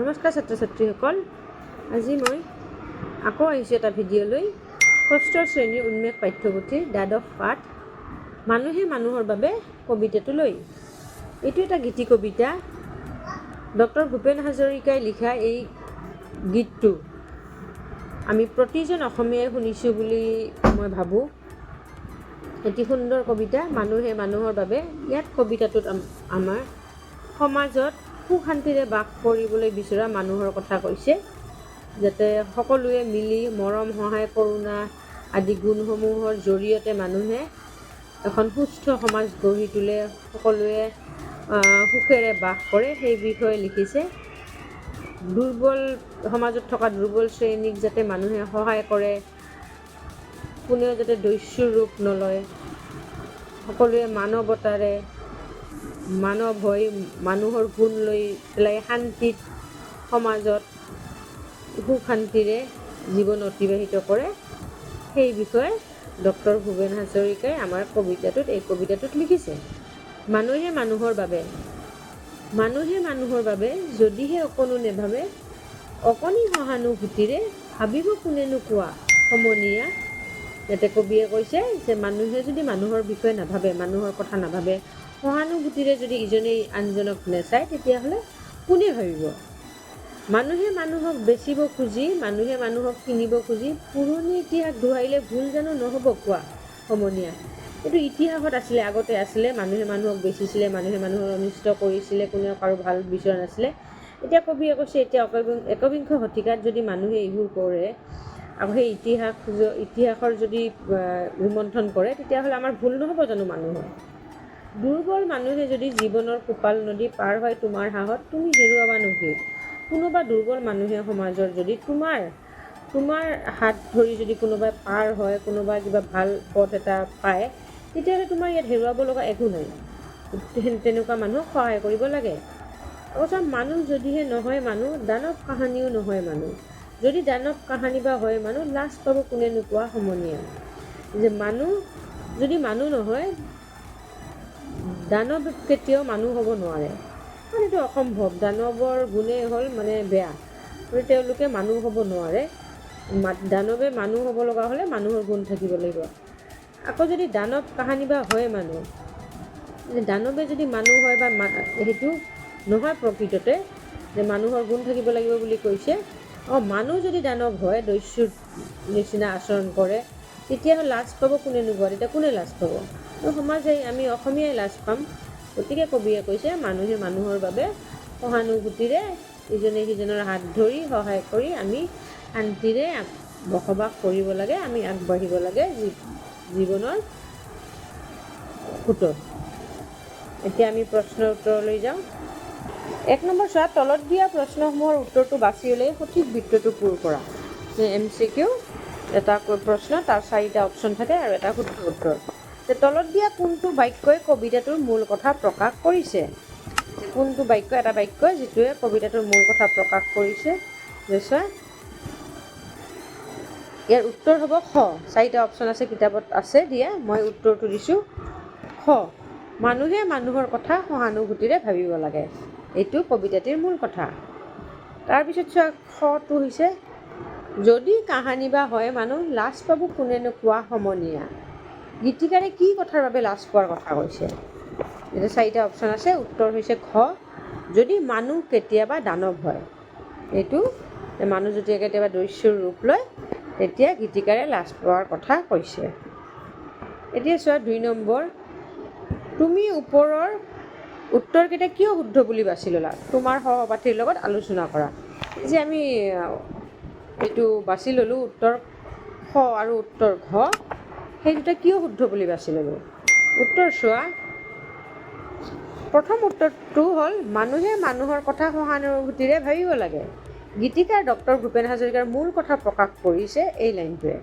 নমস্কাৰ ছাত্ৰ ছাত্ৰীসকল আজি মই আকৌ আহিছোঁ এটা ভিডিঅ' লৈ। ষষ্ঠ শ্ৰেণীৰ উন্মেষ পাঠ্যপুথিৰ দ্বাদশ পাঠ, মানুহে মানুহৰ বাবে কবিতাটো লৈ। এইটো এটা গীতি কবিতা। ডক্টৰ ভূপেন হাজৰিকাই লিখা এই গীতটো আমি প্ৰতিজন অসমীয়াই শুনিছোঁ বুলি মই ভাবোঁ। এটি সুন্দৰ কবিতা, মানুহে মানুহৰ বাবে ইয়াত কবিতাটোত আমাৰ সমাজত সুখ শান্তিৰে বাস কৰিবলৈ বিচৰা মানুহৰ কথা কৈছে, যাতে সকলোৱে মিলি মৰম, সহায়, কৰোণা আদি গুণসমূহৰ জৰিয়তে মানুহে এখন সুস্থ সমাজ গঢ়ি তোলে, সকলোৱে সুখেৰে বাস কৰে, সেই বিষয়ে লিখিছে। দুৰ্বল সমাজত থকা দুৰ্বল শ্ৰেণীক যাতে মানুহে সহায় কৰে, কোনেও যাতে দস্যুৰ ৰূপ নলয়, সকলোৱে মানৱতাৰে মানৱ হৈ মানুহৰ গুণ লৈ পেলাই শান্তিত সমাজত সুখ শান্তিৰে জীৱন অতিবাহিত কৰে। সেই বিষয়ে ডক্টৰ ভূপেন হাজৰিকাই আমাৰ কবিতাটোত এই কবিতাটোত লিখিছে। মানুহে মানুহৰ বাবে মানুহে মানুহৰ বাবে যদিহে অকণো নেভাবে অকণি সহানুভূতিৰে ভাবিব কোনেনো কোৱা সমনীয়া। ইয়াতে কবিয়ে কৈছে যে মানুহে যদি মানুহৰ বিষয়ে নাভাবে মানুহৰ কথা নাভাবে সহানুভূতিৰে যদি ইজনে আনজনক নেচায়, তেতিয়াহ'লে কোনে ভাবিব? মানুহে মানুহক বেচিব খুজি, মানুহে মানুহক কিনিব খুজি, পুৰণি ইতিহাস দোহাৰিলে ভুল জানো নহ'ব কোৱা? সমনীয়া। এইটো ইতিহাসত আছিলে, আগতে আছিলে, মানুহে মানুহক বেচিছিলে, মানুহে মানুহৰ অনিষ্ট কৰিছিলে কোনেও কাৰো ভালো বিচৰা নাছিলে। এতিয়া কবিয়ে কৈছে এতিয়া একবিং- একবিংশ শতিকাত যদি মানুহে এইবোৰ কৰে, আকৌ সেই ইতিহাস, ইতিহাসৰ যদি ৰোমন্থন কৰে, তেতিয়াহ'লে আমাৰ ভুল নহ'ব জানো মানুহৰ? দুৰ্বল মানুহে যদি জীৱনৰ কোপাল নদী পাৰ হয় তোমাৰ সাহত তুমি হেৰুৱাবা নেকি কোনোবা দুৰ্বল মানুহে সমাজৰ যদি তোমাৰ তোমাৰ হাত ধৰি যদি কোনোবাই পাৰ হয় কোনোবাই কিবা ভাল পথ এটা পায় তেতিয়াহ'লে তোমাৰ ইয়াত হেৰুৱাব লগা একো নাই। তেন- তেনেকুৱা মানুহক সহায় কৰিব লাগে। অৱশ্যে মানুহ যদিহে নহয় মানুহ দানৱ কাহানিও নহয় মানুহ। যদি দানৱ কাহানি বা হয় মানুহ লাজ পাব কোনে নোপোৱা সমনীয়া। যে মানুহ যদি মানুহ নহয় দানৱ কেতিয়াও মানুহ হ'ব নোৱাৰে। কাৰণ এইটো অসম্ভৱ। দানৱৰ গুণেই হ'ল মানে বেয়া। গতিকে তেওঁলোকে মানুহ হ'ব নোৱাৰে। দানৱে মানুহ হ'ব লগা হ'লে মানুহৰ গুণ থাকিব লাগিব। আকৌ যদি দানৱ কাহানি বা হয় মানুহ দানৱে যদি মানুহ হয় বা সেইটো নহয় প্ৰকৃততে যে মানুহৰ গুণ থাকিব লাগিব বুলি কৈছে, অঁ, মানুহ যদি দানৱ হয় দস্যুৰ নিচিনা আচৰণ কৰে তেতিয়াহ'লে লাজ পাব কোনে নোপোৱা তেতিয়া কোনে লাজ পাব? তো সমাজে আমি অসমীয়াই লাজ পাম। গতিকে কবিয়ে কৈছে, মানুহে মানুহৰ বাবে সহানুভূতিৰে ইজনে সিজনৰ হাত ধৰি সহায় কৰি আমি শান্তিৰে বসবাস কৰিব লাগে, আমি আগবাঢ়িব লাগে জীৱনৰ সোঁতত। এতিয়া আমি প্ৰশ্নৰ উত্তৰলৈ যাওঁ। এক নম্বৰ চোৱা, তলত দিয়া প্ৰশ্নসমূহৰ উত্তৰটো বাছি উলিয়াই সঠিক বৃত্তটো পূৰ কৰা? M C Q? এটা প্ৰশ্ন, তাৰ চাৰিটা অপশ্যন থাকে আৰু এটা শুদ্ধ উত্তৰ। যে তলত দিয়া কোনটো বাক্যই কবিতাটোৰ মূল কথা প্ৰকাশ কৰিছে? কোনটো বাক্য, এটা বাক্য যিটোৱে কবিতাটোৰ মূল কথা প্ৰকাশ কৰিছে? যে চোৱা ইয়াৰ উত্তৰ হ'ব খ। চাৰিটা অপশ্যন আছে, কিতাপত আছে দিয়া। মই উত্তৰটো দিছোঁ, খ। মানুহে মানুহৰ কথা সহানুভূতিৰে ভাবিব লাগে। এইটো কবিতাটিৰ মূল কথা। তাৰপিছত চোৱা, খটো হৈছে, যদি কাহানি বা হয় মানুহ, লাজ পাব কোনেনো কোৱা সমনীয়া? গীতিকাৰে কি কথাৰ বাবে লাজ পোৱাৰ কথা কৈছে? এতিয়া চাৰিটা অপশ্যন আছে উত্তৰ হৈছে খ যদি মানুহ কেতিয়াবা দানৱ হয়। এইটো মানুহ যেতিয়া কেতিয়াবা দস্যুৰ ৰূপ লয় তেতিয়া গীতিকাৰে লাজ পোৱাৰ কথা কৈছে। এতিয়া চোৱা দুই নম্বৰ তুমি ওপৰৰ উত্তৰকেইটা কিয় শুদ্ধ বুলি বাছি ল'লা? তোমাৰ সহপাঠীৰ লগত আলোচনা কৰা। যে আমি এইটো বাছি ল'লোঁ উত্তৰ খ আৰু উত্তৰ ঘ সেই দুটা কিয় শুদ্ধ বুলি বাছি ল'লোঁ? উত্তৰ চোৱা। প্ৰথম উত্তৰটো হ'ল, মানুহে মানুহৰ কথা সহানুভূতিৰে ভাবিব লাগে। গীতিকাৰ ডক্টৰ ভূপেন হাজৰিকাৰ মূল কথা প্ৰকাশ কৰিছে এই লাইনটোৱে।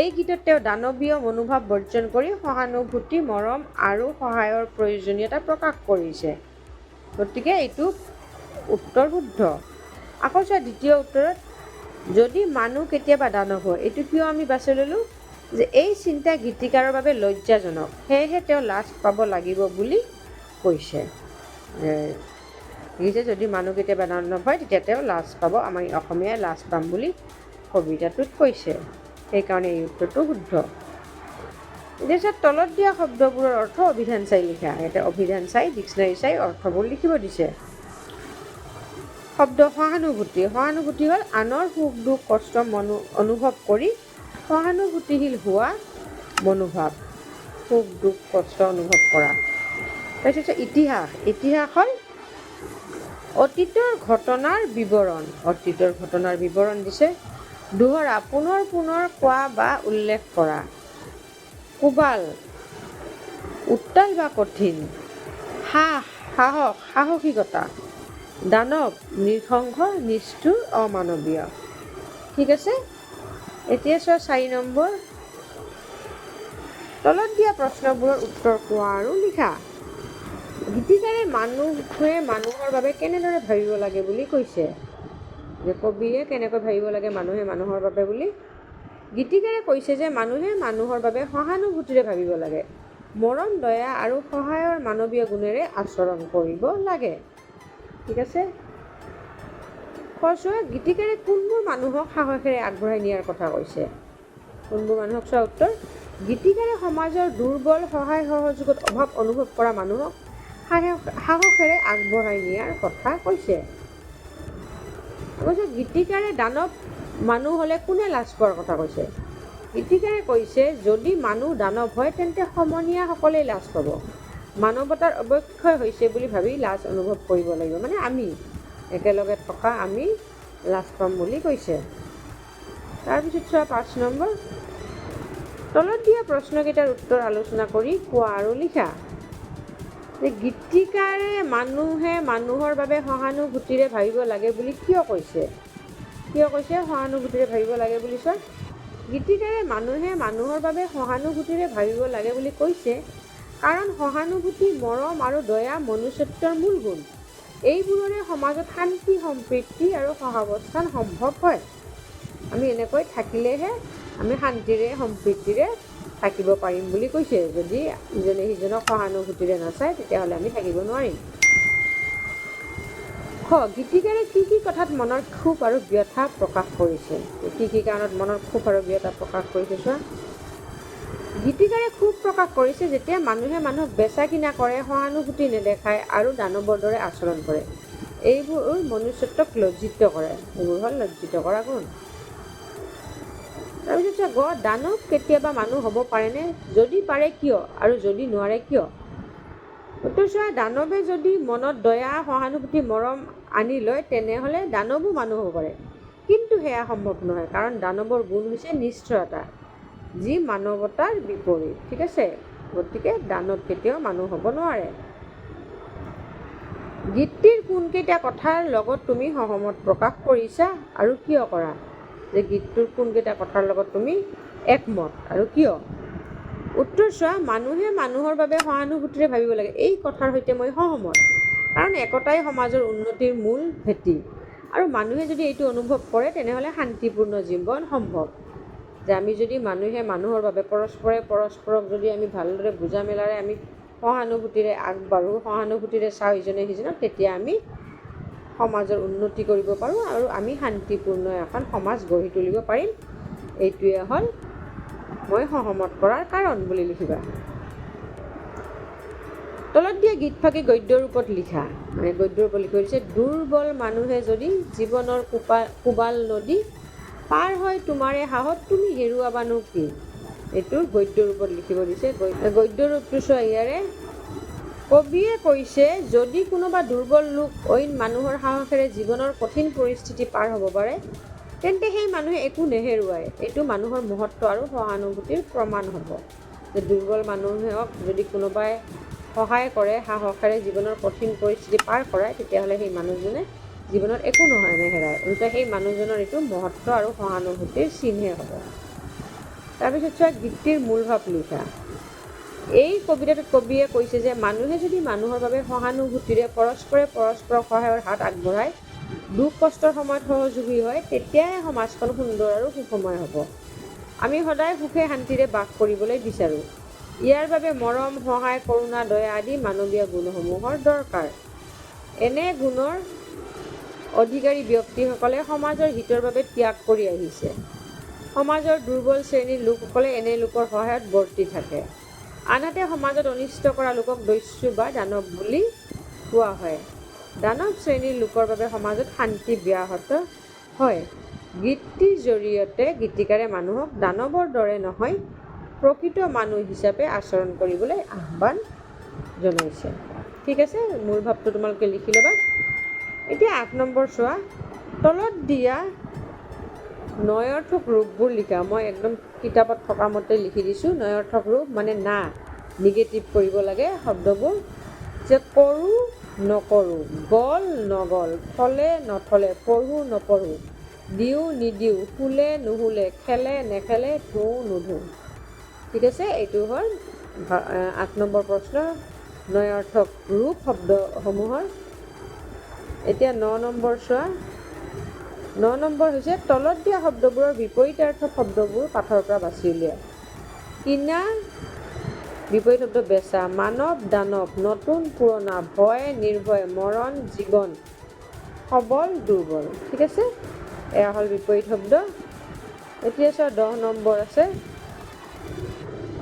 এই গীতত তেওঁ দানৱীয় মনোভাৱ বৰ্জন কৰি সহানুভূতি, মৰম আৰু সহায়ৰ প্ৰয়োজনীয়তা প্ৰকাশ কৰিছে। গতিকে এইটো উত্তৰ শুদ্ধ। আকৌ চোৱা, দ্বিতীয় উত্তৰত, যদি মানুহ কেতিয়াবা দানৱ হয়, এইটো কিয় আমি বাছি ল'লোঁ? যে এই চিন্তা গীতিকাৰৰ বাবে লজ্জাজনক। সেয়েহে তেওঁ লাজ পাব লাগিব বুলি কৈছে। যে যদি মানুহ কেতিয়াবা দানৱ হয় তেতিয়া তেওঁ লাজ পাব। আমাৰ অসমীয়াই লাজ পাম বুলি কবিতাটোত কৈছে। সেইকাৰণে এই উত্তৰটো শুদ্ধ। এতিয়া তলত দিয়া শব্দবোৰৰ অৰ্থ অভিধান চাই লিখা। ইয়াতে অভিধান চাই, ডিক্সনাৰী চাই অৰ্থবোৰ লিখিব দিছে। শব্দ সহানুভূতি। সহানুভূতি হ'ল আনৰ সুখ দুখ কষ্ট মনো অনুভৱ কৰি সহানুভূতিশীল হোৱা মনোভাৱ, সুখ, দুখ, কষ্ট অনুভৱ কৰা। তাৰপিছত ইতিহাস ইতিহাস হ'ল অতীতৰ ঘটনাৰ বিৱৰণ, অতীতৰ ঘটনাৰ বিৱৰণ দিছে দোহৰা পুনৰ পুনৰ কোৱা বা উল্লেখ কৰা। কোবাল, উত্তাল বা কঠিন, সাহ, সাহস, সাহসিকতা, দানৱ নৃশংস নিষ্ঠুৰ, অমানৱীয়। ঠিক আছে? এতিয়া চোৱা, চাৰি নম্বৰ। তলত দিয়া প্ৰশ্নবোৰৰ উত্তৰ কোৱা আৰু লিখা। গীতিকাৰে মানুহে মানুহৰ বাবে কেনেদৰে ভাবিব লাগে বুলি কৈছে। যে কবিয়ে কেনেকৈ ভাবিব লাগে মানুহে মানুহৰ বাবে বুলি? গীতিকাৰে কৈছে যে মানুহে মানুহৰ বাবে সহানুভূতিৰে ভাবিব লাগে। মৰম, দয়া আৰু সহায়ৰ মানৱীয় গুণেৰে আচৰণ কৰিব লাগে। ঠিক আছে? ফলস্বৰূপে গীতিকাৰে কোনবোৰ মানুহক সাহসেৰে আগবঢ়াই নিয়াৰ কথা কৈছে? কোনবোৰ মানুহক চোৱা উত্তৰ? গীতিকাৰে সমাজৰ দুৰ্বল সহায় সহযোগত অভাৱ অনুভৱ কৰা মানুহক সাহস, সাহসেৰে আগবঢ়াই নিয়াৰ কথা কৈছে। অৱশ্যে, গীতিকাৰে দানৱ মানুহ হ'লে কোনে লাজ পোৱাৰ কথা কৈছে? গীতিকাৰে কৈছে, যদি মানুহ দানৱ হয়, তেন্তে সমনীয়াসকলেই লাজ পাব। মানৱতাৰ অৱক্ষয় হৈছে বুলি ভাবি লাজ অনুভৱ কৰিব লাগিব। মানে আমি একেলগে থকা আমি লাজ পাম বুলি কৈছে। তাৰপিছত চোৱা পাঁচ নম্বৰ। তলত দিয়া প্ৰশ্নকেইটাৰ উত্তৰ আলোচনা কৰি কোৱা আৰু লিখা। যে গীতিকাৰে মানুহে মানুহৰ বাবে সহানুভূতিৰে ভাবিব লাগে বুলি কিয় কৈছে? কিয় কৈছে সহানুভূতিৰে ভাবিব লাগে বুলি চোৱা? গীতিকাৰে মানুহে মানুহৰ বাবে সহানুভূতিৰে ভাবিব লাগে বুলি কৈছে। কাৰণ সহানুভূতি, মৰম আৰু দয়া মনুষ্যত্বৰ মূল গুণ। এইবোৰৰে সমাজত শান্তি সম্প্ৰীতি আৰু সহাৱস্থান সম্ভৱ হয়। আমি এনেকৈ থাকিলেহে আমি শান্তিৰে সম্প্ৰীতিৰে থাকিব পাৰিম বুলি কৈছে। যদি ইজনে সিজনক সহানুভূতিৰে নাচায় তেতিয়াহ'লে আমি থাকিব নোৱাৰিম। খ গীতিকাৰে কি কি কথাত মনৰ ক্ষোভ আৰু ব্যথা প্ৰকাশ কৰিছে? কি কি কাৰণত মনৰ ক্ষোভ আৰু ব্যথা প্ৰকাশ কৰিছে চোৱা? গীতিকাৰে ক্ষোভ প্ৰকাশ কৰিছে যেতিয়া মানুহে মানুহক বেচা কিনা কৰে, সহানুভূতি নেদেখায় আৰু দানৱৰ দৰে আচৰণ কৰে। এইবোৰ মনুষ্যত্বক লজ্জিত কৰে। এইবোৰ হ'ল লজ্জিত কৰা গুণ। তাৰপিছত গ, দানৱ কেতিয়াবা মানুহ হ'ব পাৰেনে? যদি পাৰে কিয়? আৰু যদি নোৱাৰে কিয়? উত্তৰ চোৱা, দানৱে যদি মনত দয়া, সহানুভূতি, মৰম আনি লয়, তেনেহ'লে দানৱো মানুহ হ'ব পাৰে। কিন্তু সেয়া সম্ভৱ নহয়, কাৰণ দানৱৰ গুণ হৈছে নিষ্ঠুৰতা। যি মানৱতাৰ বিপৰীত ঠিক আছে? গতিকে দানৱ কেতিয়াও মানুহ হ'ব নোৱাৰে। গীতটিৰ কোনকেইটা কথাৰ লগত তুমি সহমত প্ৰকাশ কৰিছা আৰু কিয় কৰা? যে গীতটোৰ কোনকেইটা কথাৰ লগত তুমি একমত আৰু কিয়? উত্তৰ চোৱা মানুহে মানুহৰ বাবে সহানুভূতিৰে ভাবিব লাগে। এই কথাৰ সৈতে মই সহমত। কাৰণ একতাই সমাজৰ উন্নতিৰ মূল ভেটি। আৰু মানুহে যদি এইটো অনুভৱ কৰে তেনেহ'লে শান্তিপূৰ্ণ জীৱন সম্ভৱ। যে আমি যদি মানুহে মানুহৰ বাবে পৰস্পৰে পৰস্পৰক যদি আমি ভালদৰে বুজা মেলাৰে আমি সহানুভূতিৰে আগবাঢ়োঁ সহানুভূতিৰে চাওঁ ইজনে সিজনক তেতিয়া আমি সমাজৰ উন্নতি কৰিব পাৰোঁ আৰু আমি শান্তিপূৰ্ণ এখন সমাজ গঢ়ি তুলিব পাৰিম। এইটোৱে হ'ল মই সহমত কৰাৰ কাৰণ বুলি লিখিবা। তলত দিয়া গীতফাঁকি গদ্য ৰূপত লিখা। মানে গদ্য ৰূপত লিখি দুৰ্বল মানুহে যদি জীৱনৰ কোপা কোবাল নদী পাৰ হয় তোমাৰে সাহত তুমি হেৰুৱাবানো কি? এইটো গদ্য ৰূপত লিখিব দিছে। গদ্য ৰূপটো চোৱা ইয়াৰে। কবিয়ে কৈছে, যদি কোনোবা দুৰ্বল লোক অইন মানুহৰ সাহসেৰে জীৱনৰ কঠিন পৰিস্থিতি পাৰ হ'ব পাৰে, তেন্তে সেই মানুহে একো নেহেৰুৱায় এইটো মানুহৰ মহত্ব আৰু সহানুভূতিৰ প্ৰমাণ হ'ব। যে দুৰ্বল মানুহক যদি কোনোবাই সহায় কৰে সাহসেৰে জীৱনৰ কঠিন পৰিস্থিতি পাৰ কৰায়, তেতিয়াহ'লে সেই মানুহজনে জীৱনত একো নহয় নেহেৰায় ওলোটা সেই মানুহজনৰ এইটো মহত্ব আৰু সহানুভূতিৰ চিনহে হ'ব। তাৰপিছত চোৱা, গীতটিৰ মূল ভাৱ লিখা। এই কবিতাটোত কবিয়ে কৈছে যে, মানুহে যদি মানুহৰ বাবে সহানুভূতিৰে পৰস্পৰে পৰস্পৰক সহায়ৰ হাত আগবঢ়ায়, দুখ কষ্টৰ সময়ত সহযোগী হয়, তেতিয়াহে সমাজখন সুন্দৰ আৰু সুখময় হ'ব। আমি সদায় সুখে শান্তিৰে বাস কৰিবলৈ বিচাৰোঁ। ইয়াৰ বাবে মৰম, সহায়, কৰোণা, দয়া আদি মানৱীয় গুণসমূহৰ দৰকাৰ। এনে গুণৰ অধিকাৰী ব্যক্তিসকলে সমাজৰ হিতৰ বাবে ত্যাগ কৰি আহিছে। সমাজৰ দুৰ্বল শ্ৰেণীৰ লোকসকলে এনে লোকৰ সহায়ত বৰ্তি থাকে। আনহাতে, সমাজত অনিষ্ট কৰা লোকক দস্যু বা দানৱ বুলি কোৱা হয়। দানৱ শ্ৰেণীৰ লোকৰ বাবে সমাজত শান্তি ব্যাহত হয়। গীতটিৰ জৰিয়তে গীতিকাৰে মানুহক দানৱৰ দৰে নহয়, প্ৰকৃত মানুহ হিচাপে আচৰণ কৰিবলৈ আহ্বান জনাইছে। ঠিক আছে মূল ভাৱটো তোমালোকে লিখি ল'বা। এতিয়া আঠ নম্বৰ চোৱা। তলত দিয়া নয়ৰ্থক ৰূপবোৰ লিখা। মই একদম কিতাপত থকা মতে লিখি দিছোঁ। নয়ৰ্থক ৰূপ মানে না নিগেটিভ কৰিব লাগে শব্দবোৰ। যে কৰোঁ নকৰোঁ গ'ল নগ'ল থলে নথলে পঢ়োঁ নপঢ়োঁ দিওঁ নিদিওঁ শুলে নুশুলে খেলে নেখেলে ধুওঁ নুধুওঁ ঠিক আছে? এইটো হ'ল আঠ নম্বৰ প্ৰশ্ন। নয়াৰ্থক ৰূপ শব্দসমূহৰ এতিয়া ন নম্বৰ চোৱা। ন নম্বৰ হৈছে, তলত দিয়া শব্দবোৰৰ বিপৰীতাৰ্থ শব্দবোৰ পাঠৰ পৰা বাছি উলিওৱা কিনা বিপৰীত শব্দ বেচা, মানৱ দানৱ, নতুন পুৰণা, ভয়, নিৰ্ভয়, মৰণ, জীৱন, সবল, দুৰ্বল। ঠিক আছে? এয়া হ'ল বিপৰীত শব্দ। এতিয়া চোৱা, দহ নম্বৰ আছে।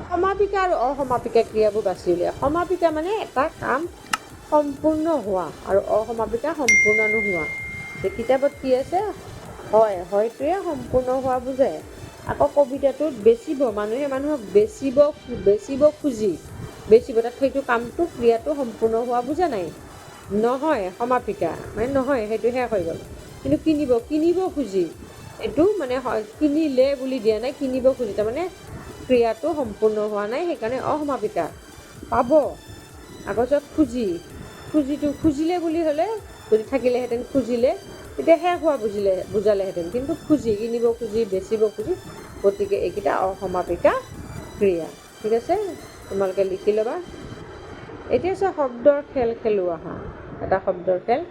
সমাপিকা আৰু অসমাপিকা ক্ৰিয়াবোৰ বাছি উলিওৱা সমাপিকা মানে এটা কাম সম্পূৰ্ণ হোৱা আৰু অসমাপিকা সম্পূৰ্ণ নোহোৱা। যে কিতাপত কি আছে? হয় হয়টোৱে সম্পূৰ্ণ হোৱা বুজায় আকৌ কবিতাটোত বেচিব মানুহে মানুহক বেচিব বেচিব খুজি। বেচিব তাত সেইটো কামটো ক্ৰিয়াটো সম্পূৰ্ণ হোৱা বুজা নাই। নহয় সমাপিকা। মানে নহয় সেইটো শেষ হৈ গ'ল। কিন্তু কিনিব কিনিব খুজি। এইটো মানে কিনিলে বুলি দিয়া নাই কিনিব খুজি। তাৰমানে ক্ৰিয়াটো সম্পূৰ্ণ হোৱা নাই সেইকাৰণে অসমাপিকা। পাব আগত খুজি। খুজিটো, খুজিলে বুলি হ'লে যদি থাকিলেহেঁতেন খুজিলে, তেতিয়া শেষ হোৱা বুজিলে, বুজালেহেঁতেন। কিন্তু খুজি, কিনিব খুজি, বেচিব খুজি, গতিকে এইকেইটা অসমাপিকা ক্ৰিয়া। ঠিক আছে? তোমালোকে লিখি ল'বা। এতিয়া চোৱা, শব্দৰ খেল খেলো আহা এটা শব্দৰ খেল।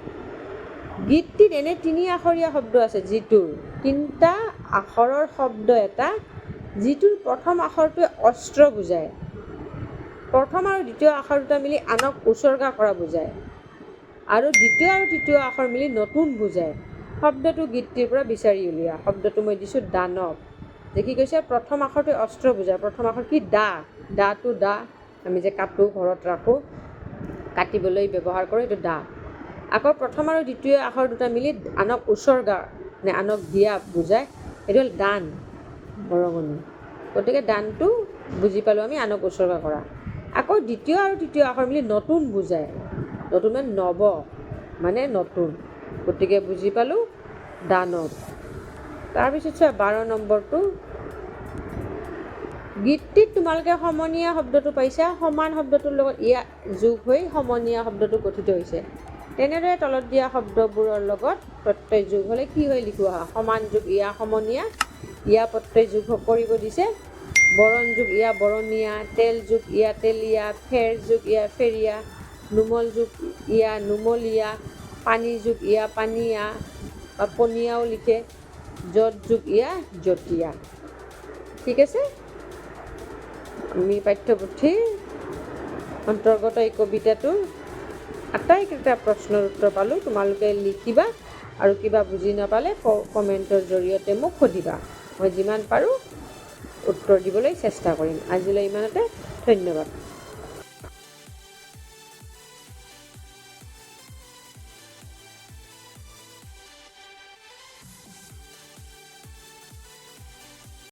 গীতটিত এনে তিনি আখৰীয়া শব্দ আছে, যিটোৰ তিনিটা আখৰৰ শব্দ এটা, যিটোৰ প্ৰথম আখৰটোৱে অস্ত্ৰ বুজায়। প্ৰথম আৰু দ্বিতীয় আখৰ দুটা মিলি আনক উচৰ্গা কৰা বুজায়। আৰু দ্বিতীয় আৰু তৃতীয় আখৰ মিলি নতুন বুজায়। শব্দটো গীতটিৰ পৰা বিচাৰি উলিওৱা। শব্দটো মই দিছোঁ দানৱ। কি কৈছে প্ৰথম আখৰটোৱে অস্ত্ৰ বুজায় প্ৰথম আখৰ কি? দা। দাটো দা। আমি যে কাটো ঘৰত ৰাখোঁ কাটিবলৈ ব্যৱহাৰ কৰোঁ এইটো দা। আকৌ প্ৰথম আৰু দ্বিতীয় আখৰ দুটা মিলি আনক উচৰ্গা নে আনক দিয়া বুজায় এইটো হ'ল দান। বৰঙণি। গতিকে দানটো বুজি পালোঁ আমি আনক উচৰ্গা কৰা। আকৌ দ্বিতীয় আৰু তৃতীয় আখৰ মিলি নতুন বুজায়। নতুন মানে নৱ মানে নতুন। গতিকে বুজি পালোঁ দানৱ। তাৰপিছত চোৱা, বাৰ নম্বৰটো। গীতটিত তোমালোকে সমনীয়া শব্দটো পাইছা, সমান শব্দটোৰ লগত ইয়া যোগ হৈ সমনীয়া শব্দটো গঠিত হৈছে। তেনেদৰে তলত দিয়া শব্দবোৰৰ লগত প্ৰত্যয় যোগ হ'লে কি হৈ লিখোৱা হয়? সমান যোগ, ইয়া সমনীয়া, ইয়া প্ৰত্যয় যোগ কৰিব দিছে। বৰণ যোগ ইয়া বৰণীয়া তেল যোগ ইয়া তেলীয়া ফেৰ যোগ ইয়া ফেৰীয়া নুমল যোগ ইয়া নুমলীয়া পানী যোগ ইয়া পানীয়া বা পনীয়াও লিখে য'ত যোগ ইয়া জতীয়া ঠিক আছে? আমি পাঠ্যপুথিৰ অন্তৰ্গত এই কবিতাটোৰ আটাইকেইটা প্ৰশ্নৰ উত্তৰ পালোঁ। তোমালোকে লিখিবা আৰু কিবা বুজি নাপালে কমেণ্টৰ জৰিয়তে মোক সুধিবা। মই যিমান পাৰোঁ উত্তৰ দিবলৈ চেষ্টা কৰিম। আজিলৈ ইমানতে ধন্যবাদ।